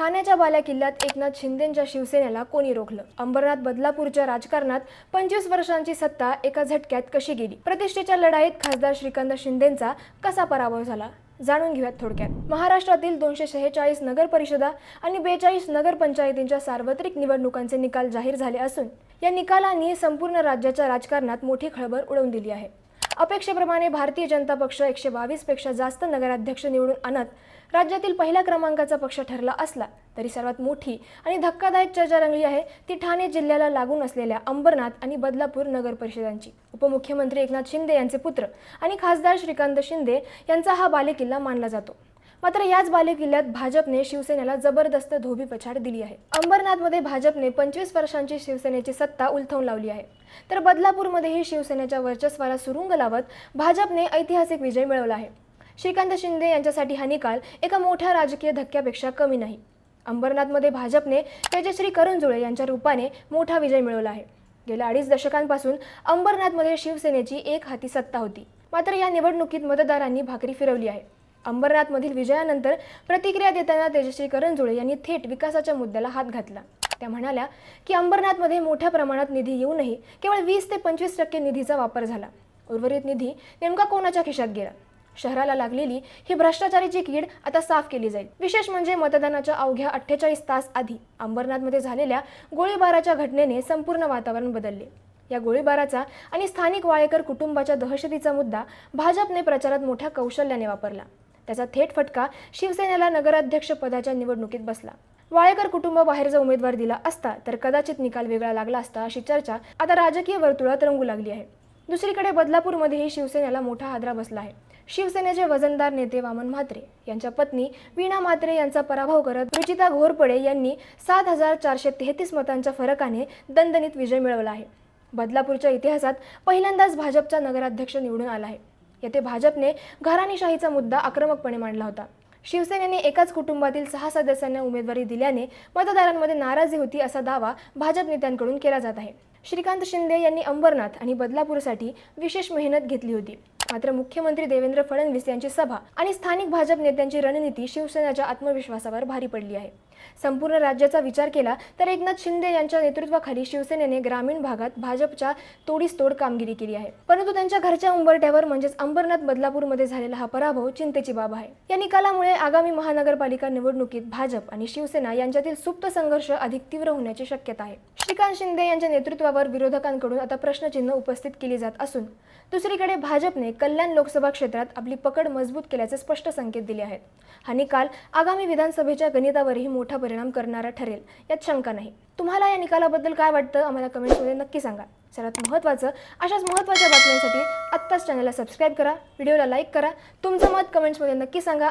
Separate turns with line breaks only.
ठाण्याच्या बाल्या किल्ल्यात एकनाथ शिंदेच्या शिवसेनेला कोणी रोखलं? अंबरनाथ बदलापूरच्या राजकारणात पंचवीस वर्षांची सत्ता एका झटक्यात कशी गेली? प्रतिष्ठेच्या लढाईत खासदार श्रीकांत शिंदेचा कसा पराभव झाला? जाणून घेऊयात थोडक्यात. महाराष्ट्रातील दोनशे शेहेचाळीस नगर परिषदा आणि बेचाळीस नगरपंचायतींच्या सार्वत्रिक निवडणुकांचे निकाल जाहीर झाले असून या निकालांनी संपूर्ण राज्याच्या राजकारणात मोठी खळबळ उडवून दिली आहे. अपेक्षेप्रमाणे भारतीय जनता पक्ष एकशे बावीसपेक्षा जास्त नगराध्यक्ष निवडून आणत राज्यातील पहिल्या क्रमांकाचा पक्ष ठरला असला तरी सर्वात मोठी आणि धक्कादायक चर्चा रंगली आहे ती ठाणे जिल्ह्याला लागून असलेल्या अंबरनाथ आणि बदलापूर नगर परिषदांची. उपमुख्यमंत्री एकनाथ शिंदे यांचे पुत्र आणि खासदार श्रीकांत शिंदे यांचा हा बालेकिल्ला मानला जातो. मात्र याच बालेकिल्ल्यात भाजपने शिवसेनेला जबरदस्त धोबी पछाड दिली आहे. अंबरनाथमध्ये भाजपने पंचवीस वर्षांची शिवसेनेची सत्ता उलथवून लावली आहे. तर बदलापूरमध्येही शिवसेनेच्या वर्चस्वाला सुरुंग लावत भाजपने ऐतिहासिक विजय मिळवला आहे. श्रीकांत शिंदे यांच्यासाठी हा निकाल एका मोठ्या राजकीय धक्क्यापेक्षा कमी नाही. अंबरनाथमध्ये भाजपने तेजश्री करुणजुळे यांच्या रूपाने मोठा विजय मिळवला आहे. गेल्या अडीच दशकांपासून अंबरनाथमध्ये शिवसेनेची एक हाती सत्ता होती. मात्र या निवडणुकीत मतदारांनी भाकरी फिरवली आहे. अंबरनाथमधील विजयानंतर प्रतिक्रिया देताना तेजश्री करंजुळे यांनी थेट विकासाच्या मुद्द्याला हात घातला. त्या म्हणाल्या की अंबरनाथमध्ये मोठ्या प्रमाणात निधी येऊनही केवळ वीस ते पंचवीस टक्के निधीचा वापर झाला. उर्वरित निधी नेमका कोणाच्या खिशात गेला? शहराला लागलेली ही भ्रष्टाचारीची कीड आता साफ केली जाईल. विशेष म्हणजे मतदानाच्या अवघ्या अठ्ठेचाळीस तास आधी अंबरनाथमध्ये झालेल्या गोळीबाराच्या घटनेने संपूर्ण वातावरण बदलले. या गोळीबाराचा आणि स्थानिक वाळेकर कुटुंबाच्या दहशतीचा मुद्दा भाजपने प्रचारात मोठ्या कौशल्याने वापरला. त्याचा थेट फटका शिवसेनेला नगराध्यक्षपदाच्या निवडणुकीत बसला. वाळेकर कुटुंब बाहेरचा उमेदवार दिला असता तर कदाचित निकाल वेगळा लागला असता अशी चर्चा आता राजकीय वर्तुळात रंगू लागली आहे. दुसरीकडे बदलापूरमध्येही शिवसेनेला मोठा हादरा बसला आहे. शिवसेनेचे वजनदार नेते वामन म्हात्रे यांच्या पत्नी वीणा म्हात्रे यांचा पराभव करत रुचिता घोरपडे यांनी सात हजार चारशे तेहतीस मतांच्या फरकाने दणदणीत विजय मिळवला आहे. बदलापूरच्या इतिहासात पहिल्यांदाच भाजपचा नगराध्यक्ष निवडून आला आहे. येथे भाजपने घराणेशाहीचा मुद्दा आक्रमकपणे मांडला होता. शिवसेनेने एकाच कुटुंबातील सहा सदस्यांना उमेदवारी दिल्याने मतदारांमध्ये नाराजी होती असा दावा भाजप नेत्यांकडून केला जात आहे. श्रीकांत शिंदे यांनी अंबरनाथ आणि बदलापूरसाठी विशेष मेहनत घेतली होती. मात्र मुख्यमंत्री देवेंद्र फडणवीस यांची सभा आणि स्थानिक भाजप नेत्यांची रणनीती शिवसेनेच्या आत्मविश्वासावर भारी पडली आहे. संपूर्ण राज्याचा विचार केला तर एकनाथ शिंदे यांच्या नेतृत्वाखाली शिवसेनेने ग्रामीण भागात भाजपच्या तोडीस-तोड कामगिरी केली आहे. परंतु त्यांच्या घरच्या उंबरट्यावर म्हणजेच अंबरनाथ बदलापूरमध्ये झालेला हा पराभव चिंतेची बाब आहे. या निकालामुळे आगामी महानगरपालिका निवडणुकीत भाजप आणि शिवसेना यांच्यातील सुप्त संघर्ष अधिक तीव्र होण्याची शक्यता आहे. श्रीकांत शिंदे यांच्या नेतृत्वावर विरोधकांकडून आता प्रश्नचिन्ह उपस्थित केली जात असून दुसरीकडे भाजपने कल्याण लोकसभा क्षेत्रात आपली पकड मजबूत केल्याचे स्पष्ट संकेत दिले आहेत. हा निकाल आगामी विधानसभेच्या गणितावरही मोठा मोठा परिणाम करणारा ठरेल यात शंका नाही. तुम्हाला या निकालाबद्दल काय वाटतं? आम्हाला कमेंट्समध्ये नक्की सांगा. सर्वात महत्त्वाचं अशाच महत्त्वाच्या बातम्यांसाठी आत्ताच चॅनलला सबस्क्राईब करा व्हिडिओला लाईक करा. तुमचं मत कमेंट्समध्ये नक्की सांगा.